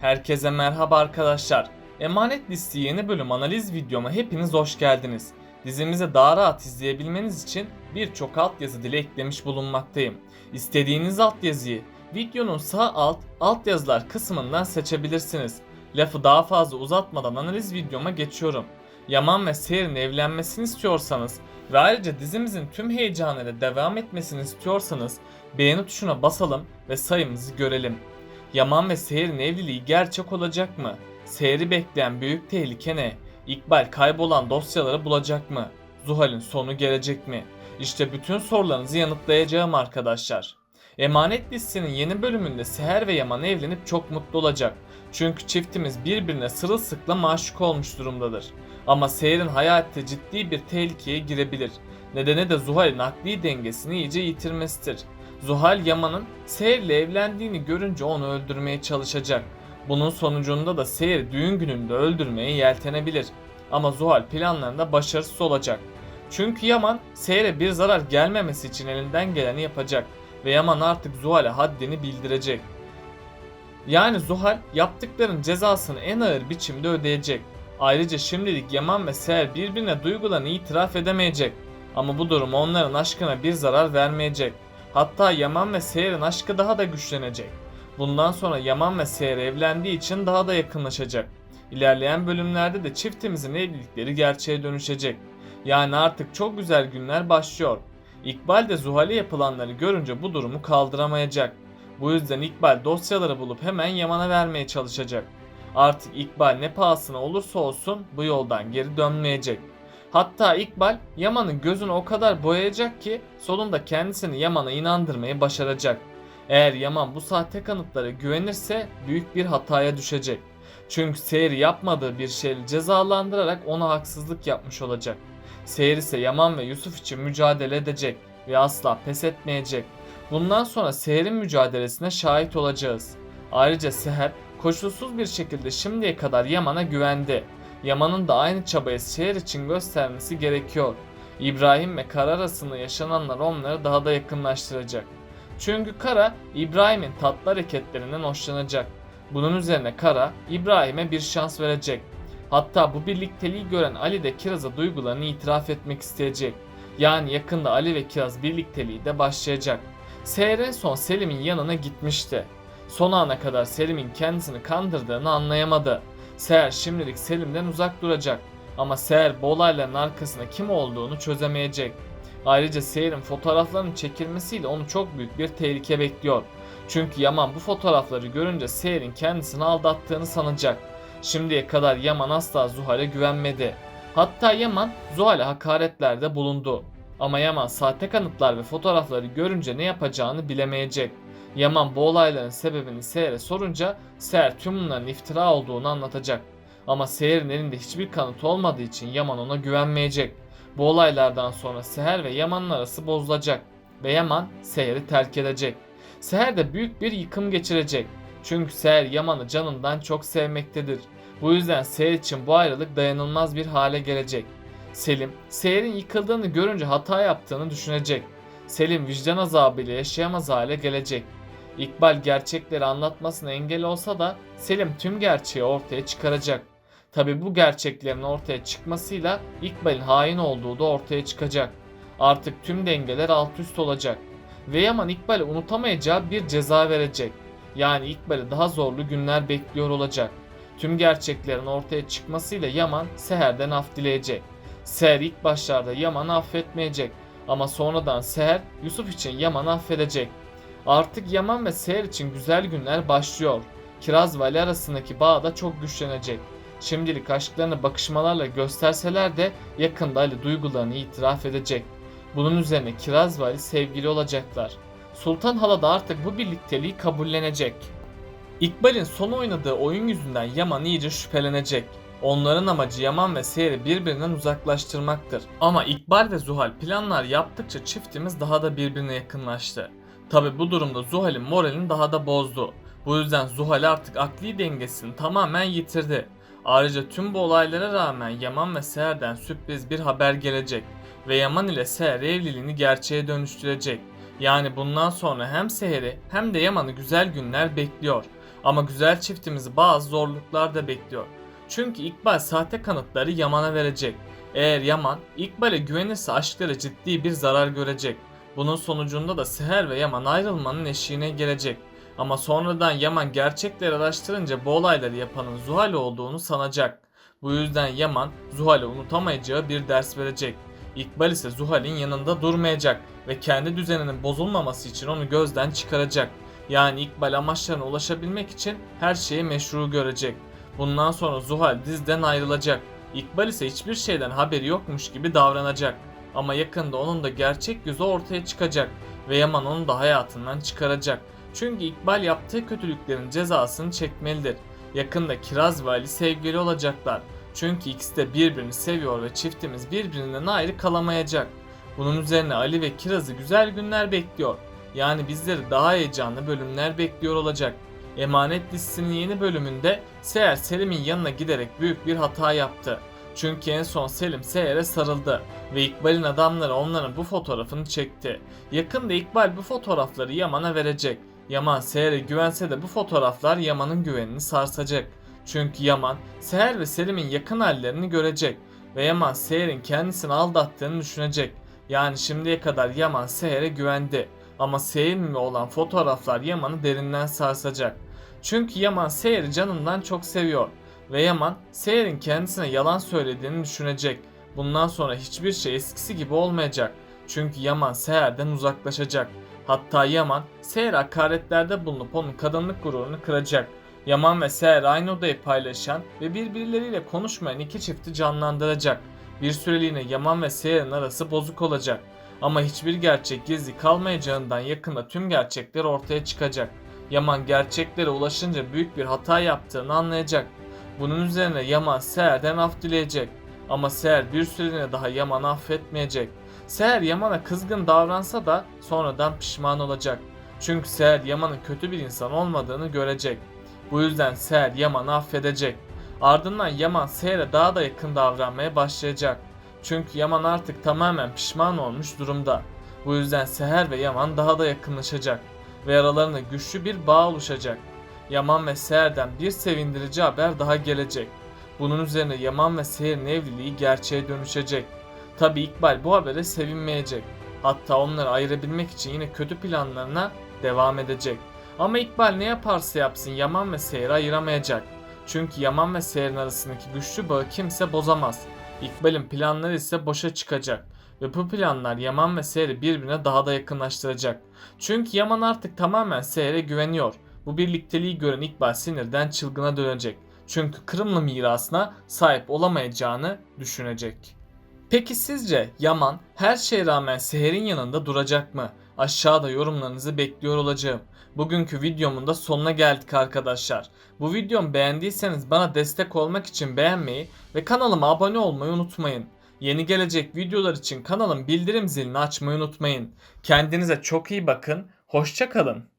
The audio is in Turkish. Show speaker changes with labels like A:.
A: Herkese merhaba arkadaşlar. Emanet Listi yeni bölüm analiz videoma hepiniz hoş geldiniz. Dizimizi daha rahat izleyebilmeniz için birçok altyazı dili eklemiş bulunmaktayım. İstediğiniz altyazıyı videonun sağ alt altyazılar kısmından seçebilirsiniz. Lafı daha fazla uzatmadan analiz videoma geçiyorum. Yaman ve Seher'in evlenmesini istiyorsanız ve ayrıca dizimizin tüm heyecanıyla devam etmesini istiyorsanız beğeni tuşuna basalım ve sayımızı görelim. Yaman ve Seher'in evliliği gerçek olacak mı? Seher'i bekleyen büyük tehlike ne? İkbal kaybolan dosyaları bulacak mı? Zuhal'in sonu gelecek mi? İşte bütün sorularınızı yanıtlayacağım arkadaşlar. Emanet listesinin yeni bölümünde Seher ve Yaman evlenip çok mutlu olacak. Çünkü çiftimiz birbirine sırılsıklam aşık olmuş durumdadır. Ama Seher'in hayatı ciddi bir tehlikeye girebilir. Nedeni de Zuhal'in akli dengesini iyice yitirmesidir. Zuhal Yaman'ın Seher ile evlendiğini görünce onu öldürmeye çalışacak. Bunun sonucunda da Seher'i düğün gününde öldürmeye yeltenebilir. Ama Zuhal planlarında başarısız olacak. Çünkü Yaman Seher'e bir zarar gelmemesi için elinden geleni yapacak ve Yaman artık Zuhal'e haddini bildirecek. Yani Zuhal yaptıkların cezasını en ağır biçimde ödeyecek. Ayrıca şimdilik Yaman ve Seher birbirine duygularını itiraf edemeyecek. Ama bu durum onların aşkına bir zarar vermeyecek. Hatta Yaman ve Seher'in aşkı daha da güçlenecek. Bundan sonra Yaman ve Seher evlendiği için daha da yakınlaşacak. İlerleyen bölümlerde de çiftimizin evlilikleri gerçeğe dönüşecek. Yani artık çok güzel günler başlıyor. İkbal de Zuhal'e yapılanları görünce bu durumu kaldıramayacak. Bu yüzden İkbal dosyaları bulup hemen Yaman'a vermeye çalışacak. Artık İkbal ne pahasına olursa olsun bu yoldan geri dönmeyecek. Hatta İkbal Yaman'ın gözünü o kadar boyayacak ki sonunda kendisini Yaman'a inandırmayı başaracak. Eğer Yaman bu sahte kanıtlara güvenirse büyük bir hataya düşecek. Çünkü Seher yapmadığı bir şeyle cezalandırarak ona haksızlık yapmış olacak. Seher ise Yaman ve Yusuf için mücadele edecek ve asla pes etmeyecek. Bundan sonra Seher'in mücadelesine şahit olacağız. Ayrıca Seher koşulsuz bir şekilde şimdiye kadar Yaman'a güvendi. Yaman'ın da aynı çabayı Seher için göstermesi gerekiyor. İbrahim ve Kara arasında yaşananlar onları daha da yakınlaştıracak. Çünkü Kara İbrahim'in tatlı hareketlerinden hoşlanacak. Bunun üzerine Kara İbrahim'e bir şans verecek. Hatta bu birlikteliği gören Ali de Kiraz'a duygularını itiraf etmek isteyecek. Yani yakında Ali ve Kiraz birlikteliği de başlayacak. Seher son Selim'in yanına gitmişti. Son ana kadar Selim'in kendisini kandırdığını anlayamadı. Seher şimdilik Selim'den uzak duracak. Ama Seher bu olayların arkasında kim olduğunu çözemeyecek. Ayrıca Seher'in fotoğraflarının çekilmesiyle onu çok büyük bir tehlike bekliyor. Çünkü Yaman bu fotoğrafları görünce Seher'in kendisini aldattığını sanacak. Şimdiye kadar Yaman asla Zuhal'e güvenmedi. Hatta Yaman Zuhal'e hakaretlerde bulundu. Ama Yaman sahte kanıtlar ve fotoğrafları görünce ne yapacağını bilemeyecek. Yaman bu olayların sebebini Seher'e sorunca Seher tüm bunların iftira olduğunu anlatacak. Ama Seher'in elinde hiçbir kanıt olmadığı için Yaman ona güvenmeyecek. Bu olaylardan sonra Seher ve Yaman'ın arası bozulacak ve Yaman Seher'i terk edecek. Seher de büyük bir yıkım geçirecek. Çünkü Seher Yaman'ı canından çok sevmektedir. Bu yüzden Seher için bu ayrılık dayanılmaz bir hale gelecek. Selim, Seher'in yıkıldığını görünce hata yaptığını düşünecek. Selim vicdan azabıyla yaşayamaz hale gelecek. İkbal gerçekleri anlatmasına engel olsa da Selim tüm gerçeği ortaya çıkaracak. Tabi bu gerçeklerin ortaya çıkmasıyla İkbal'in hain olduğu da ortaya çıkacak. Artık tüm dengeler alt üst olacak. Ve Yaman İkbal'e unutamayacağı bir ceza verecek. Yani İkbal'i daha zorlu günler bekliyor olacak. Tüm gerçeklerin ortaya çıkmasıyla Yaman Seher'den af dileyecek. Seher ilk başlarda Yaman'ı affetmeyecek. Ama sonradan Seher Yusuf için Yaman'ı affedecek. Artık Yaman ve Seher için güzel günler başlıyor. Kiraz ve Ali arasındaki bağ da çok güçlenecek. Şimdilik aşklarını bakışmalarla gösterseler de yakında Ali duygularını itiraf edecek. Bunun üzerine Kiraz ve Ali sevgili olacaklar. Sultan Hala da artık bu birlikteliği kabullenecek. İkbal'in son oynadığı oyun yüzünden Yaman iyice şüphelenecek. Onların amacı Yaman ve Seher'i birbirinden uzaklaştırmaktır. Ama İkbal ve Zuhal planlar yaptıkça çiftimiz daha da birbirine yakınlaştı. Tabi bu durumda Zuhal'in moralini daha da bozdu. Bu yüzden Zuhal artık akli dengesini tamamen yitirdi. Ayrıca tüm bu olaylara rağmen Yaman ve Seher'den sürpriz bir haber gelecek ve Yaman ile Seher evliliğini gerçeğe dönüştürecek. Yani bundan sonra hem Seher'i hem de Yaman'ı güzel günler bekliyor. Ama güzel çiftimizi bazı zorluklar da bekliyor. Çünkü İkbal sahte kanıtları Yaman'a verecek. Eğer Yaman İkbal'e güvenirse aşkları ciddi bir zarar görecek. Bunun sonucunda da Seher ve Yaman ayrılmanın eşiğine gelecek. Ama sonradan Yaman gerçekleri araştırınca bu olayları yapanın Zuhal olduğunu sanacak. Bu yüzden Yaman Zuhal'e unutamayacağı bir ders verecek. İkbal ise Zuhal'in yanında durmayacak ve kendi düzeninin bozulmaması için onu gözden çıkaracak. Yani İkbal amaçlarına ulaşabilmek için her şeyi meşru görecek. Bundan sonra Zuhal dizden ayrılacak. İkbal ise hiçbir şeyden haberi yokmuş gibi davranacak. Ama yakında onun da gerçek yüzü ortaya çıkacak ve Yaman onu da hayatından çıkaracak. Çünkü İkbal yaptığı kötülüklerin cezasını çekmelidir. Yakında Kiraz ve Ali sevgili olacaklar. Çünkü ikisi de birbirini seviyor ve çiftimiz birbirinden ayrı kalamayacak. Bunun üzerine Ali ve Kiraz'ı güzel günler bekliyor. Yani bizleri daha heyecanlı bölümler bekliyor olacak. Emanet dizisinin yeni bölümünde Seher Selim'in yanına giderek büyük bir hata yaptı. Çünkü en son Selim Seher'e sarıldı ve İkbal'in adamları onların bu fotoğrafını çekti. Yakında İkbal bu fotoğrafları Yaman'a verecek. Yaman Seher'e güvense de bu fotoğraflar Yaman'ın güvenini sarsacak. Çünkü Yaman Seher ve Selim'in yakın hallerini görecek ve Yaman Seher'in kendisini aldattığını düşünecek. Yani şimdiye kadar Yaman Seher'e güvendi. Ama Seher'le olan fotoğraflar Yaman'ı derinden sarsacak. Çünkü Yaman Seher'i canından çok seviyor. Ve Yaman Seher'in kendisine yalan söylediğini düşünecek. Bundan sonra hiçbir şey eskisi gibi olmayacak. Çünkü Yaman Seher'den uzaklaşacak. Hatta Yaman Seher hakaretlerde bulunup onun kadınlık gururunu kıracak. Yaman ve Seher aynı odayı paylaşan ve birbirleriyle konuşmayan iki çifti canlandıracak. Bir süreliğine Yaman ve Seher'in arası bozuk olacak. Ama hiçbir gerçek gizli kalmayacağından yakında tüm gerçekler ortaya çıkacak. Yaman gerçeklere ulaşınca büyük bir hata yaptığını anlayacak. Bunun üzerine Yaman Seher'den af dileyecek. Ama Seher bir süreliğine daha Yaman'ı affetmeyecek. Seher Yaman'a kızgın davransa da sonradan pişman olacak. Çünkü Seher Yaman'ın kötü bir insan olmadığını görecek. Bu yüzden Seher Yaman'ı affedecek. Ardından Yaman Seher'e daha da yakın davranmaya başlayacak. Çünkü Yaman artık tamamen pişman olmuş durumda. Bu yüzden Seher ve Yaman daha da yakınlaşacak ve aralarında güçlü bir bağ oluşacak. Yaman ve Seher'den bir sevindirici haber daha gelecek. Bunun üzerine Yaman ve Seher'in evliliği gerçeğe dönüşecek. Tabi İkbal bu habere sevinmeyecek. Hatta onları ayırabilmek için yine kötü planlarına devam edecek. Ama İkbal ne yaparsa yapsın Yaman ve Seher'i ayıramayacak. Çünkü Yaman ve Seher'in arasındaki güçlü bağı kimse bozamaz. İkbal'in planları ise boşa çıkacak. Ve bu planlar Yaman ve Seher'i birbirine daha da yakınlaştıracak. Çünkü Yaman artık tamamen Seher'e güveniyor. Bu birlikteliği gören İkbal sinirden çılgına dönecek. Çünkü Kırımlı mirasına sahip olamayacağını düşünecek. Peki sizce Yaman her şeye rağmen Seher'in yanında duracak mı? Aşağıda yorumlarınızı bekliyor olacağım. Bugünkü videomun da sonuna geldik arkadaşlar. Bu videomu beğendiyseniz bana destek olmak için beğenmeyi ve kanalıma abone olmayı unutmayın. Yeni gelecek videolar için kanalın bildirim zilini açmayı unutmayın. Kendinize çok iyi bakın. Hoşça kalın.